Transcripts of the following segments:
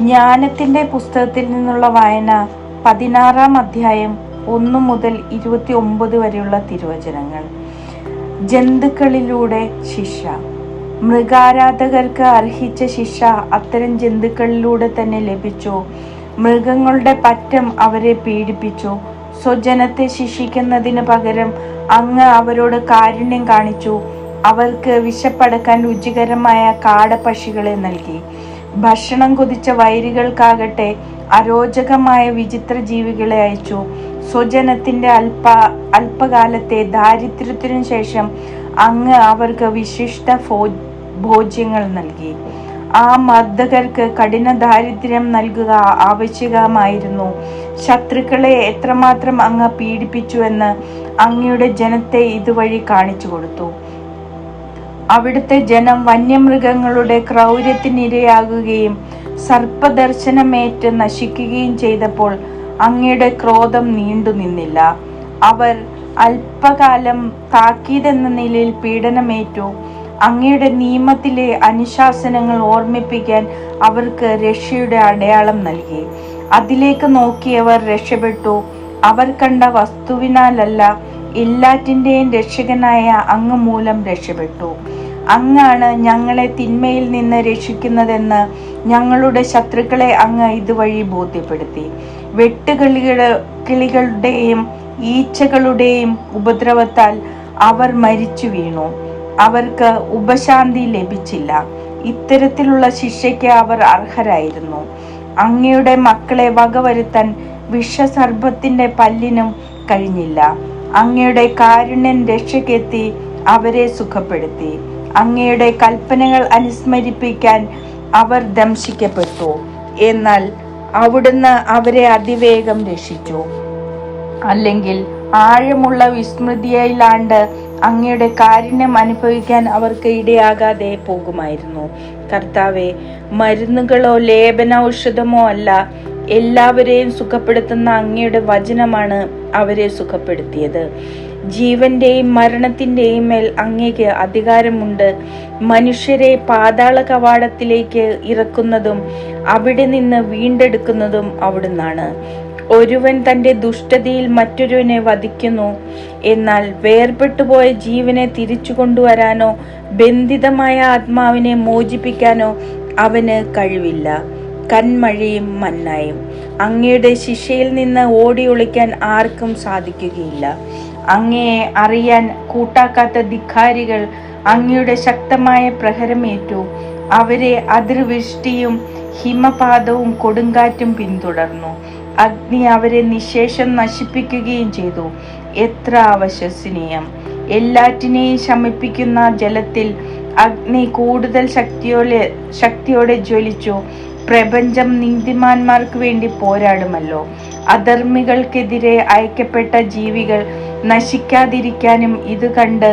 ജ്ഞാനത്തിന്റെ പുസ്തകത്തിൽ നിന്നുള്ള വായന പതിനാറാം അധ്യായം ഒന്ന് മുതൽ ഇരുപത്തി ഒമ്പത് വരെയുള്ള തിരുവചനങ്ങൾ. ജന്തുക്കളിലൂടെ ശിക്ഷ. മൃഗാരാധകർക്ക് അർഹിച്ച ശിക്ഷ അത്തരം ജന്തുക്കളിലൂടെ തന്നെ ലഭിച്ചു. മൃഗങ്ങളുടെ പറ്റം അവരെ പീഡിപ്പിച്ചു. സ്വജനത്തെ ശിക്ഷിക്കുന്നതിന് പകരം അങ്ങ് അവരോട് കാരുണ്യം കാണിച്ചു. അവർക്ക് വിശപ്പടക്കാൻ രുചികരമായ കാടപ്പക്ഷികളെ നൽകി. ഭക്ഷണം കൊതിച്ച വൈരികൾക്കാകട്ടെ അരോചകമായ വിചിത്ര ജീവികളെ അയച്ചു. സ്വജനത്തിന്റെ അല്പ അല്പകാലത്തെ ദാരിദ്ര്യത്തിനു ശേഷം അങ്ങ് അവർക്ക് വിശിഷ്ട ഭോജ്യങ്ങൾ നൽകി. ആ മർദ്ദകർക്ക് കഠിന ദാരിദ്ര്യം നൽകുക ആവശ്യകമായിരുന്നു. ശത്രുക്കളെ എത്രമാത്രം അങ്ങ് പീഡിപ്പിച്ചുവെന്ന് അങ്ങയുടെ ജനത്തെ ഇതുവഴി കാണിച്ചു കൊടുത്തു. അവിടുത്തെ ജനം വന്യമൃഗങ്ങളുടെ ക്രൗര്യത്തിനിരയാകുകയും സർപ്പദർശനമേറ്റ് നശിക്കുകയും ചെയ്തപ്പോൾ അങ്ങയുടെ ക്രോധം നീണ്ടു നിന്നില്ല. അവർ അല്പകാലം താക്കീതെന്ന നിലയിൽ പീഡനമേറ്റു. അങ്ങയുടെ നിയമത്തിലെ അനുശാസനങ്ങൾ ഓർമ്മിപ്പിക്കാൻ അവർക്ക് രക്ഷയുടെ അടയാളം നൽകി. അതിലേക്ക് നോക്കിയവർ രക്ഷപ്പെട്ടു. അവർ കണ്ട വസ്തുവിനാലല്ല എല്ലാറ്റിന്റെയും രക്ഷകനായ അങ്ങ് മൂലം രക്ഷപ്പെട്ടു. അങ്ങാണ് ഞങ്ങളെ തിന്മയിൽ നിന്ന് രക്ഷിക്കുന്നതെന്ന് ഞങ്ങളുടെ ശത്രുക്കളെ അങ്ങ് ഇതുവഴി ബോധ്യപ്പെടുത്തി. വെട്ടുകിളികളുടെ കിളികളുടെയും ഈച്ചകളുടെയും ഉപദ്രവത്താൽ അവർ മരിച്ചു വീണു. അവർക്ക് ഉപശാന്തി ലഭിച്ചില്ല. ഇത്തരത്തിലുള്ള ശിക്ഷയ്ക്ക് അവർ അർഹരായിരുന്നു. അങ്ങയുടെ മക്കളെ വകവരുത്താൻ വിഷസർപ്പത്തിന്റെ പല്ലിനും കഴിഞ്ഞില്ല. അങ്ങയുടെ കാരുണ്യൻ രക്ഷയ്ക്കെത്തി അവരെ സുഖപ്പെടുത്തി. അങ്ങയുടെ കൽപ്പനകൾ അനുസ്മരിപ്പിക്കാൻ അവർ ദംശിക്കപ്പെട്ടു. എന്നാൽ അവിടുന്ന് അവരെ അതിവേഗം രക്ഷിച്ചു. അല്ലെങ്കിൽ ആഴമുള്ള വിസ്മൃതിയിലാണ്ട് അങ്ങയുടെ കാരുണ്യം അനുഭവിക്കാൻ അവർക്ക് ഇടയാകാതെ പോകുമായിരുന്നു. കർത്താവെ മരുന്നുകളോ ലേപന ഔഷധമോ അല്ല എല്ലാവരെയും സുഖപ്പെടുത്തുന്ന അങ്ങയുടെ വചനമാണ് അവരെ സുഖപ്പെടുത്തിയത്. ജീവന്റെയും മരണത്തിന്റെയും മേൽ അങ്ങേക്ക് അധികാരമുണ്ട്. മനുഷ്യരെ പാതാള കവാടത്തിലേക്ക് ഇറക്കുന്നതും അവിടെ നിന്ന് വീണ്ടെടുക്കുന്നതും അവിടുന്നാണ്. ഒരുവൻ തന്റെ ദുഷ്ടതയിൽ മറ്റൊരുവനെ വധിക്കുന്നു. എന്നാൽ വേർപെട്ടുപോയ ജീവനെ തിരിച്ചു കൊണ്ടുവരാനോ ബന്ധിതമായ ആത്മാവിനെ മോചിപ്പിക്കാനോ അവന് കഴിവില്ല. കന്മഴയും മന്നായും അങ്ങയുടെ ശിഷ്യയിൽ നിന്ന് ഓടിയൊളിക്കാൻ ആർക്കും സാധിക്കുകയില്ല. അങ്ങയെ അറിയാൻ കൂട്ടാക്കാത്ത ധിക്കാരികൾ അങ്ങയുടെ ശക്തമായ പ്രഹരമേറ്റു. അവരെ അതിർവൃഷ്ടിയും ഹിമപാതവും കൊടുങ്കാറ്റും പിന്തുടർന്നു. അഗ്നി അവരെ നിശേഷം നശിപ്പിക്കുകയും ചെയ്തു. എത്ര അവശ്വസനീയം എല്ലാറ്റിനെയും ശമിപ്പിക്കുന്ന ജലത്തിൽ അഗ്നി കൂടുതൽ ശക്തിയോടെ ശക്തിയോടെ ജ്വലിച്ചു. പ്രപഞ്ചം നീതിമാന്മാർക്ക് വേണ്ടി പോരാടുമല്ലോ. അധർമ്മികൾക്കെതിരെ അയക്കപ്പെട്ട ജീവികൾ നശിക്കാതിരിക്കാനും ഇത് കണ്ട്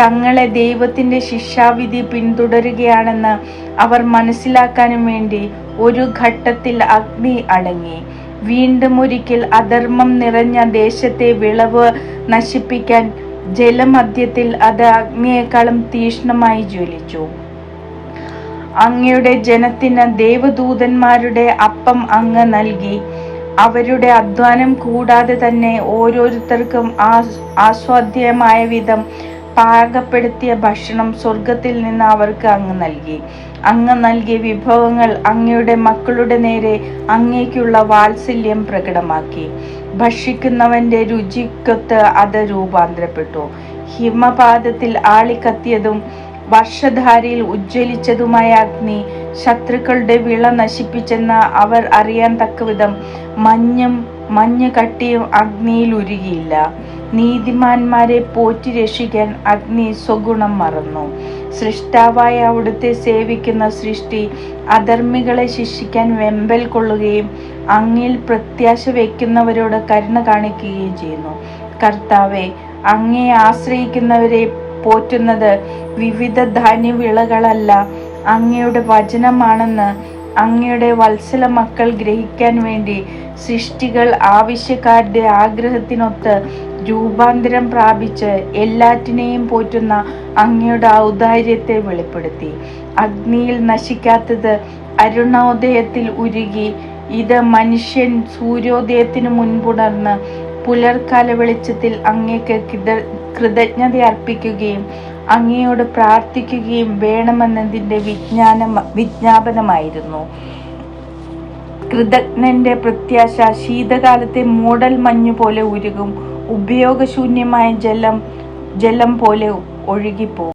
തങ്ങളെ ദൈവത്തിന്റെ ശിക്ഷാവിധി പിന്തുടരുകയാണെന്ന് അവർ മനസ്സിലാക്കാനും വേണ്ടി ഒരു ഘട്ടത്തിൽ അഗ്നി അടങ്ങി. വീണ്ടും ഒരിക്കൽ അധർമ്മം നിറഞ്ഞ ദേശത്തെ വിളവ് നശിപ്പിക്കാൻ ജലമധ്യത്തിൽ അത് അഗ്നിയേക്കാളും തീഷ്ണമായി ജ്വലിച്ചു. അങ്ങയുടെ ജനത്തിന് ദേവദൂതന്മാരുടെ അപ്പം അങ്ങ് നൽകി. അവരുടെ അധ്വാനം കൂടാതെ തന്നെ ഓരോരുത്തർക്കും ആസ്വാദ്യമായ വിധം പാകപ്പെടുത്തിയ ഭക്ഷണം സ്വർഗത്തിൽ നിന്ന് അവർക്ക് അങ്ങ് നൽകി. അങ്ങ് നൽകിയ വിഭവങ്ങൾ അങ്ങയുടെ മക്കളുടെ നേരെ അങ്ങേക്കുള്ള വാത്സല്യം പ്രകടമാക്കി. ഭക്ഷിക്കുന്നവന്റെ രുചിക്കൊത്ത് അത് രൂപാന്തരപ്പെട്ടു. ഹിമപാതത്തിൽ ആളിക്കത്തിയതും വർഷധാരയിൽ ഉജ്ജ്വലിച്ചതുമായ അഗ്നി ശത്രുക്കളുടെ വിള നശിപ്പിച്ചെന്ന് അവർ അറിയാൻ തക്കവിധം മഞ്ഞും മഞ്ഞ് കട്ടിയും അഗ്നിയിൽ ഉരുകിയില്ല. നീതിമാന്മാരെ പോറ്റി രക്ഷിക്കാൻ അഗ്നി സ്വഗുണം മറന്നു. സൃഷ്ടാവായ അവിടുത്തെ സേവിക്കുന്ന സൃഷ്ടി അധർമ്മികളെ ശിക്ഷിക്കാൻ വെമ്പൽ കൊള്ളുകയും അങ്ങിൽ പ്രത്യാശ വയ്ക്കുന്നവരോട് കരുണ കാണിക്കുകയും ചെയ്യുന്നു. കർത്താവെ അങ്ങയെ ആശ്രയിക്കുന്നവരെ പോറ്റുന്നത് വിവിധ ധാന്യവിളകളല്ല. അങ്ങയുടെ വചനമാണെന്ന് അങ്ങയുടെ വത്സല മക്കൾ ഗ്രഹിക്കാൻ വേണ്ടി സൃഷ്ടികൾ ആവശ്യക്കാരുടെ ആഗ്രഹത്തിനൊത്ത് രൂപാന്തരം പ്രാപിച്ച് എല്ലാറ്റിനെയും പോറ്റുന്ന അങ്ങയുടെ ഔദാര്യത്തെ വെളിപ്പെടുത്തി. അഗ്നിയിൽ നശിക്കാത്തത് അരുണോദയത്തിൽ ഉരുകി ഇത് മനുഷ്യൻ സൂര്യോദയത്തിന് മുൻപുണർന്ന് പുലർക്കാല വെളിച്ചത്തിൽ അങ്ങേക്ക് കൃത- കൃതജ്ഞത അർപ്പിക്കുകയും അങ്ങയോട് പ്രാർത്ഥിക്കുകയും വേണമെന്നതിന്റെ വിജ്ഞാന വിജ്ഞാപനമായിരുന്നു. കൃതജ്ഞന്റെ പ്രത്യാശ ശീതകാലത്തെ മൂടൽ മഞ്ഞു പോലെ ഉരുകും. ഉപയോഗശൂന്യമായ ജലം ജലം പോലെ ഒഴുകിപ്പോകും.